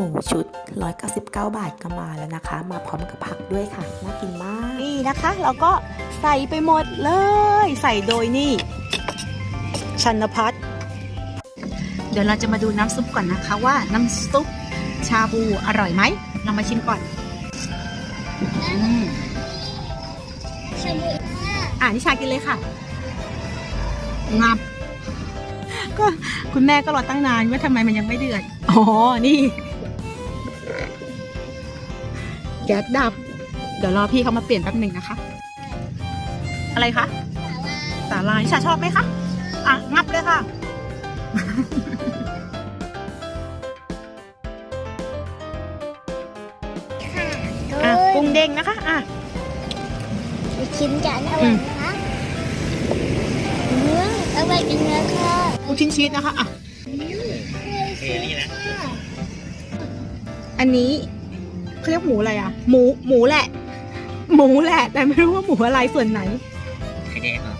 หมูชุด 199 บาทก็มาแล้วนะคะ มาพร้อมกับผักด้วยค่ะ น่ากินมาก นี่นะคะเราก็ใส่ไปหมดเลย ใส่โดยนี่ ชันพัฒน์เดี๋ยวเราจะมาดูน้ำซุปก่อนนะคะว่าน้ำซุปชาบูอร่อยไหม เรามาชิมก่อนอืมชาบูค่ะอ่านิชากินเลยค่ะงับก็คุณแม่ก็รอตั้งนานว่าทำไมมันยังไม่เดือด อ๋อ นี่ แก๊สดับ เดี๋ยวรอพี่เขามาเปลี่ยนแป๊บหนึ่งนะคะ อะไรคะสาลายนิชาชอบไหมคะ อะ งับเลยค่ะค่ะอะกุ้งเด้งนะคะ อะไปชิมกันอร่อยนะคะเนื้ออร่อยจังเลยค่ะลูกชิ้นชีสนะคะ อะเฮ้ยนี่นะอันนี้ เขาเรียกหมูอะไรอะ หมูหมูแหละ หมูแหละ แต่ไม่รู้ว่าหมูอะไรส่วนไหนไข่แดงเหรอ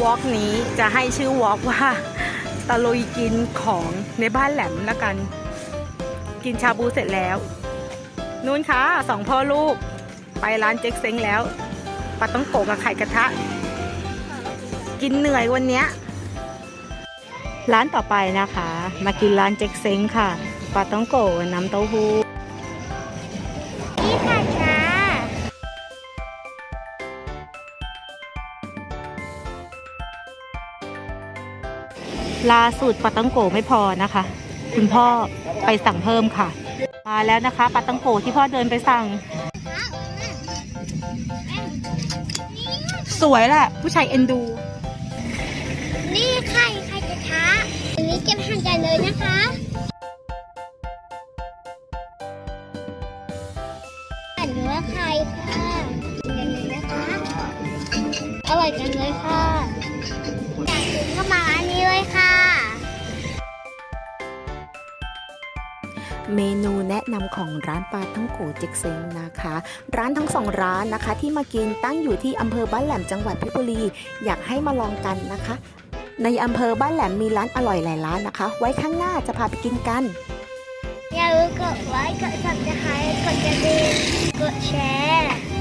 วอล์กนี้จะให้ชื่อวอล์กว่าตะลุยกินของในบ้านแหลมละกัน กินชาบูเสร็จแล้ว นู่นค่ะสองพ่อลูก ไปร้านเจ๊กเซ้งแล้วปลาต้องโกะกับไข่กระทะ กินเหนื่อยวันเนี้ยร้านต่อไปนะคะ มากินร้านเจ๊กเซ้งค่ะปลาต้องโกะน้ำเต้าหู้นี่ค่ะค่ะล่าสุดปลาต้องโกะไม่พอนะคะ คุณพ่อไปสั่งเพิ่มค่ะ มาแล้วนะคะปลาต้องโกที่พ่อเดินไปสั่ง สวยแหละ ผู้ชายเอ็นดู นี่ไข่ไข่กระทะอันนี้เก็บหั่นกันเลยนะคะหั่นเนื้อไข่ค่ะกินกันเลยนะคะ อร่อยจังเลยค่ะ เมนูแนะนำของร้านปลาทั้งโกเจ็กเซงนะคะ ร้านทั้งสองร้านนะคะที่มากินตั้งอยู่ที่อำเภอบ้านแหลมจังหวัดเพชรบุรี อยากให้มาลองกันนะคะ ในอำเภอบ้านแหลมมีร้านอร่อยหลายร้านนะคะ ไว้ข้างหน้าจะพาไปกินกัน อย่าลืมกดไลค์กดซับสไครต์กดกระดิ่งกดแชร์